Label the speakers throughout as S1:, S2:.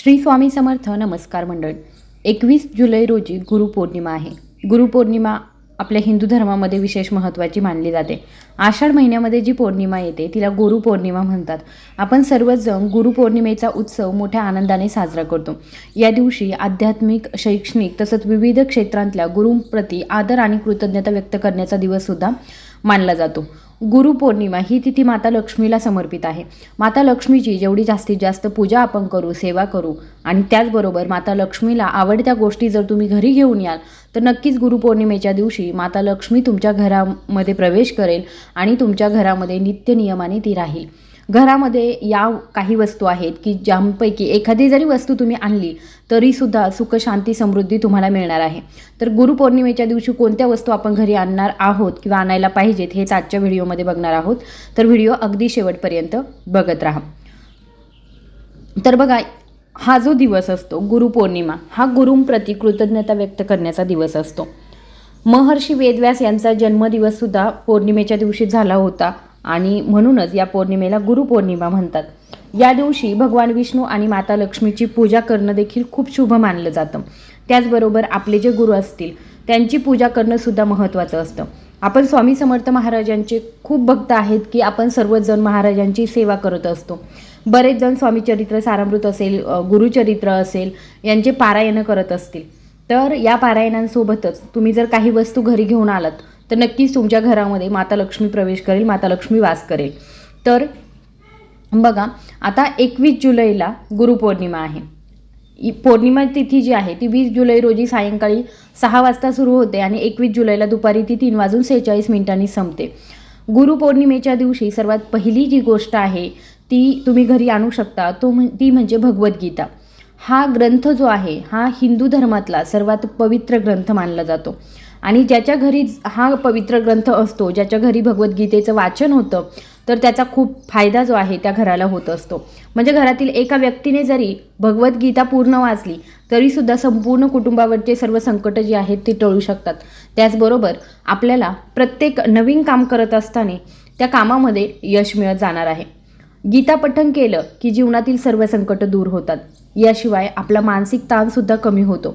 S1: श्री स्वामी समर्थ नमस्कार मंडळ. एकवीस जुलै रोजी गुरुपौर्णिमा आहे. गुरुपौर्णिमा आपल्या हिंदू धर्मामध्ये विशेष महत्त्वाची मानली जाते. आषाढ महिन्यामध्ये जी पौर्णिमा येते तिला गुरुपौर्णिमा म्हणतात. आपण सर्वजण गुरुपौर्णिमेचा उत्सव मोठ्या आनंदाने साजरा करतो. या दिवशी आध्यात्मिक शैक्षणिक तसंच विविध क्षेत्रांतल्या गुरूंप्रती आदर आणि कृतज्ञता व्यक्त करण्याचा दिवससुद्धा मानला जातो. गुरुपौर्णिमा ही तिथी माता लक्ष्मीला समर्पित आहे. माता लक्ष्मीची जेवढी जास्तीत जास्त पूजा आपण करू सेवा करू आणि त्याचबरोबर माता लक्ष्मीला आवडत्या गोष्टी जर तुम्ही घरी घेऊन याल तर नक्कीच गुरुपौर्णिमेच्या दिवशी माता लक्ष्मी तुमच्या घरामध्ये प्रवेश करेल आणि तुमच्या घरामध्ये नित्य नियमाने ती राहील. घरामध्ये या काही वस्तू आहेत की ज्यांपैकी एखादी जरी वस्तू तुम्ही आणली तरीसुद्धा सुख शांती समृद्धी तुम्हाला मिळणार आहे. तर गुरुपौर्णिमेच्या दिवशी कोणत्या वस्तू आपण घरी आणणार आहोत किंवा आणायला पाहिजेत हेच आजच्या व्हिडिओमध्ये बघणार आहोत. तर व्हिडिओ अगदी शेवटपर्यंत बघत राहा. तर बघा हा जो दिवस असतो गुरुपौर्णिमा हा गुरुंप्रती कृतज्ञता व्यक्त करण्याचा दिवस असतो. महर्षी वेदव्यास यांचा जन्मदिवससुद्धा पौर्णिमेच्या दिवशी झाला होता. आणि म्हणूनच या पौर्णिमेला गुरुपौर्णिमा म्हणतात. या दिवशी भगवान विष्णू आणि माता लक्ष्मीची पूजा करणं देखील खूप शुभ मानलं जातं. त्याचबरोबर आपले जे गुरु असतील त्यांची पूजा करणंसुद्धा महत्त्वाचं असतं. आपण स्वामी समर्थ महाराजांचे खूप भक्त आहेत की आपण सर्वच जण महाराजांची सेवा करत असतो. बरेच जण स्वामीचरित्र सारामृत असेल गुरुचरित्र असेल यांचे पारायणं करत असतील. तर या पारायणांसोबतच तुम्ही जर काही वस्तू घरी घेऊन आलात तर नक्कीच तुमच्या घरामध्ये माता लक्ष्मी प्रवेश करेल माता लक्ष्मी वास करेल. तर बघा आता एकवीस जुलैला गुरुपौर्णिमा आहे. पौर्णिमा तिथी जी आहे ती वीस जुलै रोजी सायंकाळी सहा वाजता सुरू होते आणि एकवीस जुलैला दुपारी ती तीन वाजून सेहेचाळीस मिनिटांनी संपते. गुरुपौर्णिमेच्या दिवशी सर्वात पहिली जी गोष्ट आहे ती तुम्ही घरी आणू शकता तो म्हण ती म्हणजे भगवद्गीता. हा ग्रंथ जो आहे हा हिंदू धर्मातला सर्वात पवित्र ग्रंथ मानला जातो. आणि ज्याच्या घरी हा पवित्र ग्रंथ असतो ज्याच्या घरी भगवद्गीतेचं वाचन होतं तर त्याचा खूप फायदा जो आहे त्या घराला होत असतो. म्हणजे घरातील एका व्यक्तीने जरी भगवद्गीता पूर्ण वाचली तरीसुद्धा संपूर्ण कुटुंबावरचे सर्व संकटं जी आहेत ती टळू शकतात. त्याचबरोबर आपल्याला प्रत्येक नवीन काम करत असताना त्या कामामध्ये यश मिळत जाणार आहे. गीता पठण केलं की जीवनातील सर्व संकटं दूर होतात. याशिवाय आपला मानसिक ताणसुद्धा कमी होतो.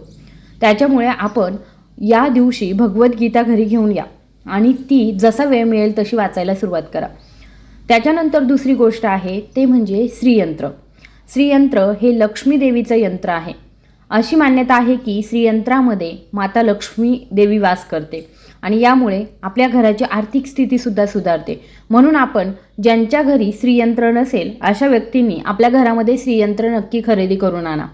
S1: त्याच्यामुळे आपण या दिवशी भगवद्गीता घरी घेऊन या आणि ती जसा वेळ मिळेल तशी वाचायला सुरुवात करा. त्याच्यानंतर दुसरी गोष्ट आहे ते म्हणजे श्रीयंत्र. श्रीयंत्र हे लक्ष्मी देवीचं यंत्र आहे. अशी मान्यता आहे की श्रीयंत्रामध्ये माता लक्ष्मी देवी वास करते आणि यामुळे आपल्या घराची आर्थिक स्थितीसुद्धा सुधारते. म्हणून आपण ज्यांच्या घरी श्रीयंत्र नसेल अशा व्यक्तींनी आपल्या घरामध्ये श्रीयंत्र नक्की खरेदी करून आणा.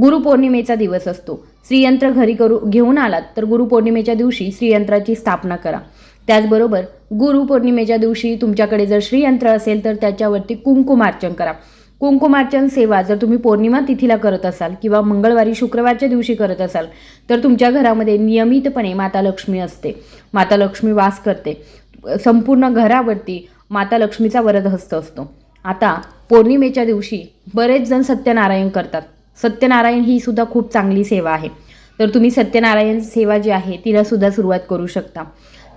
S1: गुरुपौर्णिमेचा दिवस असतो. श्रीयंत्र घरी करू घेऊन आलात तर गुरुपौर्णिमेच्या दिवशी श्रीयंत्राची स्थापना करा. त्याचबरोबर गुरुपौर्णिमेच्या दिवशी तुमच्याकडे जर श्रीयंत्र असेल तर त्याच्यावरती कुंकुमार्चन करा. कुंकुमार्चन सेवा जर तुम्ही पौर्णिमा तिथीला करत असाल किंवा मंगळवारी शुक्रवारच्या दिवशी करत असाल तर तुमच्या घरामध्ये नियमितपणे माता लक्ष्मी असते. माता लक्ष्मी वास करते. संपूर्ण घरावरती माता लक्ष्मीचा वरदहस्त असतो. आता पौर्णिमेच्या दिवशी बरेच जण सत्यनारायण करतात. सत्यनारायण ही सुद्धा खूप चांगली सेवा आहे. तर तुम्ही सत्यनारायण सेवा जी आहे तिला सुद्धा सुरुवात करू शकता.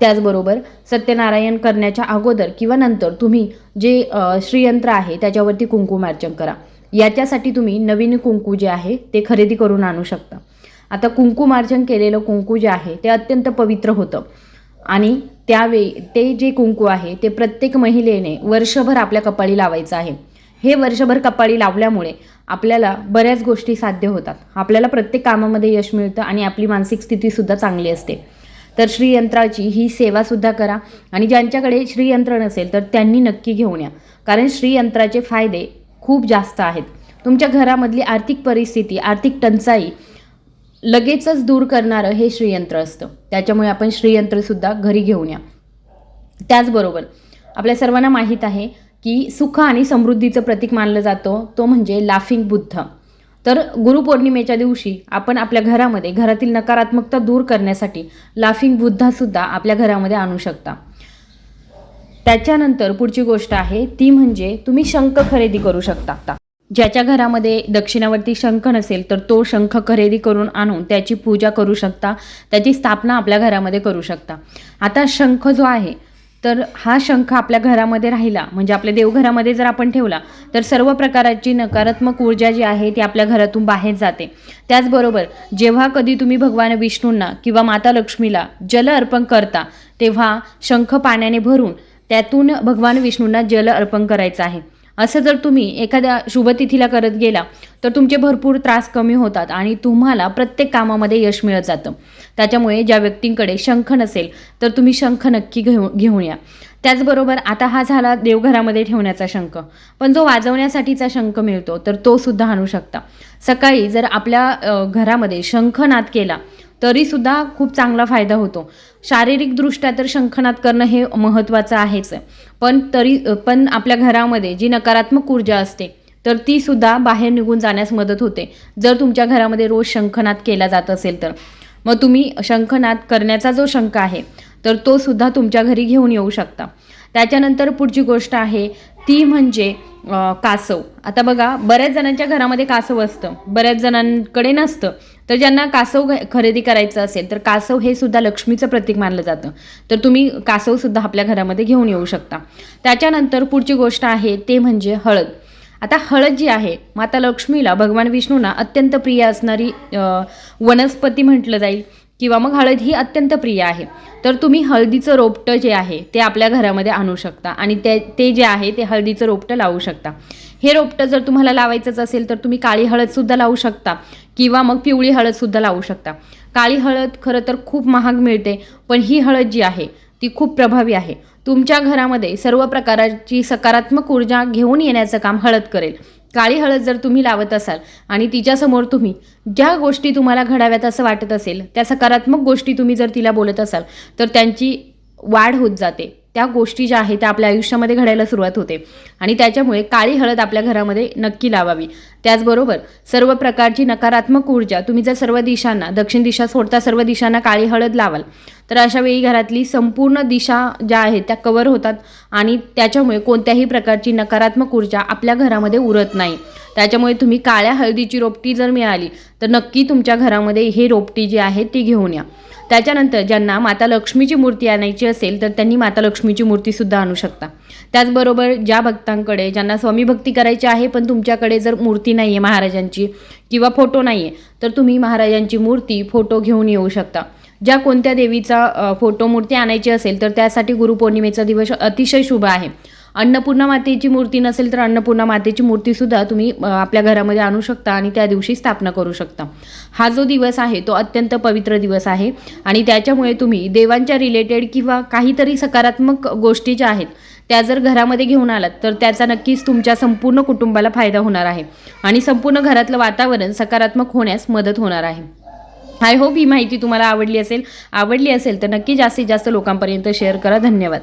S1: त्याचबरोबर सत्यनारायण करण्याच्या अगोदर किंवा नंतर तुम्ही जे श्रीयंत्र आहे त्याच्यावरती कुंकुमार्चन करा. याच्यासाठी तुम्ही नवीन कुंकू जे आहे ते खरेदी करून आणू शकता. आता कुंकुमार्चन केलेलं कुंकू जे आहे ते अत्यंत पवित्र होतं. आणि त्यावेळी ते जे कुंकू आहे ते प्रत्येक महिलेने वर्षभर आपल्या कपाळी लावायचं आहे. हे वर्षभर कपाळी लावल्यामुळे आपल्याला बऱ्याच गोष्टी साध्य होतात. आपल्याला प्रत्येक कामामध्ये यश मिळतं आणि आपली मानसिक स्थितीसुद्धा चांगली असते. तर श्रीयंत्राची ही सेवासुद्धा करा आणि ज्यांच्याकडे श्रीयंत्र नसेल तर त्यांनी नक्की घेऊन या. कारण श्रीयंत्राचे फायदे खूप जास्त आहेत. तुमच्या घरामधली आर्थिक परिस्थिती आर्थिक टंचाई लगेचच दूर करणारं हे श्रीयंत्र असतं. त्याच्यामुळे आपण श्रीयंत्रसुद्धा घरी घेऊन या. त्याचबरोबर आपल्या सर्वांना माहीत आहे की सुख आणि समृद्धीचं प्रतीक मानलं जातं तो म्हणजे लाफिंग बुद्ध. तर गुरुपौर्णिमेच्या दिवशी आपण आपल्या घरामध्ये घरातील नकारात्मकता दूर करण्यासाठी लाफिंग बुद्धासुद्धा आपल्या घरामध्ये आणू शकता. त्याच्यानंतर पुढची गोष्ट आहे ती म्हणजे तुम्ही शंख खरेदी करू शकता. ज्याच्या घरामध्ये दक्षिणावरती शंख नसेल तर तो शंख खरेदी करून आणून त्याची पूजा करू शकता त्याची स्थापना आपल्या घरामध्ये करू शकता. आता शंख जो आहे तर हा शंख आपल्या घरामध्ये राहिला. म्हणजे आपल्या देवघरामध्ये जर आपण ठेवला तर सर्व प्रकाराची नकारात्मक ऊर्जा जी आहे ती आपल्या घरातून बाहेर जाते. त्याचबरोबर जेव्हा कधी तुम्ही भगवान विष्णूंना किंवा माता लक्ष्मीला जल अर्पण करता तेव्हा शंख पाण्याने भरून त्यातून भगवान विष्णूंना जल अर्पण करायचं आहे. असं जर तुम्ही एखाद्या शुभतिथीला करत गेला तर तुमचे भरपूर त्रास कमी होतात आणि तुम्हाला प्रत्येक कामामध्ये यश मिळत जातं. त्याच्यामुळे ज्या व्यक्तींकडे शंख नसेल तर तुम्ही शंख नक्की घेऊ घेऊन या. त्याचबरोबर आता हा झाला देवघरामध्ये ठेवण्याचा शंख. पण जो वाजवण्यासाठीचा शंख मिळतो तर तो सुद्धा आणू शकता. सकाळी जर आपल्या घरामध्ये घरामध्ये शंखनाद केला तरीसुद्धा खूप चांगला फायदा होतो. शारीरिकदृष्ट्या तर शंखनाद करणं हे महत्त्वाचं आहेच. पण तरी पण आपल्या घरामध्ये जी नकारात्मक ऊर्जा असते तर ती सुद्धा बाहेर निघून जाण्यास मदत होते. जर तुमच्या घरामध्ये रोज शंखनाद केला जात असेल तर. मग तुम्ही शंखनाद करण्याचा जो शंख आहे तर तो सुद्धा तुमच्या घरी घेऊन येऊ शकता. त्याच्यानंतर पुढची गोष्ट आहे ती म्हणजे कासव. आता बघा बऱ्याच जणांच्या घरामध्ये कासव असतं. बऱ्याच जणांकडे नसतं. तर ज्यांना कासव घ- खरेदी करायचं असेल तर कासव हे सुद्धा लक्ष्मीचं प्रतीक मानलं जातं. तर तुम्ही कासवसुद्धा आपल्या घरामध्ये घेऊन येऊ शकता. त्याच्यानंतर पुढची गोष्ट आहे ते म्हणजे हळद. आता हळद जी आहे माता लक्ष्मीला भगवान विष्णूंना अत्यंत प्रिय असणारी वनस्पती म्हटलं जाईल. किंवा मग हळद ही अत्यंत प्रिय आहे. तर तुम्ही हळदीचं रोपटं जे आहे ते आपल्या घरामध्ये आणू शकता आणि ते ते जे आहे ते हळदीचं रोपटं लावू शकता. हे रोपटं जर तुम्हाला लावायचंच असेल तर तुम्ही काळी हळदसुद्धा लावू शकता किंवा मग पिवळी हळदसुद्धा लावू शकता. काळी हळद खरं तर खूप महाग मिळते पण ही हळद जी आहे ती खूप प्रभावी आहे. तुमच्या घरामध्ये सर्व प्रकाराची सकारात्मक ऊर्जा घेऊन येण्याचं काम हळद करेल. काळी हळद जर तुम्ही लावत असाल आणि तिच्यासमोर तुम्ही ज्या गोष्टी तुम्हाला घडाव्यात असं वाटत असेल त्या सकारात्मक गोष्टी तुम्ही जर तिला बोलत असाल तर त्यांची वाढ होत जाते. त्या गोष्टी ज्या आहेत त्या आपल्या आयुष्यामध्ये घडायला सुरुवात होते. आणि त्याच्यामुळे काळी हळद आपल्या घरामध्ये नक्की लावावी. त्याचबरोबर सर्व प्रकारची नकारात्मक ऊर्जा तुम्ही जर सर्व दिशांना दक्षिण दिशा सोडता सर्व दिशांना काळी हळद लावाल तर अशा वेळी घरातली संपूर्ण दिशा ज्या आहेत त्या कवर होतात आणि त्याच्यामुळे कोणत्याही प्रकारची नकारात्मक ऊर्जा आपल्या घरामध्ये उरत नाही. त्याच्यामुळे तुम्ही काळ्या हळदीची रोपटी जर मिळाली तर नक्की तुमच्या घरामध्ये हे रोपटी जी आहे ती घेऊन या. त्याच्यानंतर ज्यांना माता लक्ष्मीची मूर्ती आणायची असेल तर त्यांनी माता लक्ष्मी लक्ष्मीची मूर्तीसुद्धा आणू शकता. त्याचबरोबर ज्या भक्तांकडे ज्यांना स्वामी भक्ती करायची आहे पण तुमच्याकडे जर मूर्ती नाही आहे महाराजांची किंवा फोटो नाही आहे तर तुम्ही महाराजांची मूर्ती फोटो घेऊन येऊ शकता. ज्या कोणत्या देवीचा फोटो मूर्ती आणायची असेल तर त्यासाठी गुरुपौर्णिमेचा दिवस अतिशय शुभ आहे. अन्नपूर्णा मातेची मूर्ती नसेल तर अन्नपूर्णा मातेची मूर्तीसुद्धा तुम्ही आपल्या घरामध्ये आणू शकता आणि त्या दिवशी स्थापना करू शकता. हा जो दिवस आहे तो अत्यंत पवित्र दिवस आहे आणि त्याच्यामुळे तुम्ही देवांच्या रिलेटेड किंवा काहीतरी सकारात्मक गोष्टी ज्या आहेत त्या जर घरामध्ये घेऊन आलात तर त्याचा नक्कीच तुमच्या संपूर्ण कुटुंबाला फायदा होणार आहे आणि संपूर्ण घरातलं वातावरण सकारात्मक होण्यास मदत होणार आहे. आय होप ही माहिती तुम्हाला आवडली असेल. आवडली असेल तर नक्की जास्तीत जास्त लोकांपर्यंत शेअर करा. धन्यवाद.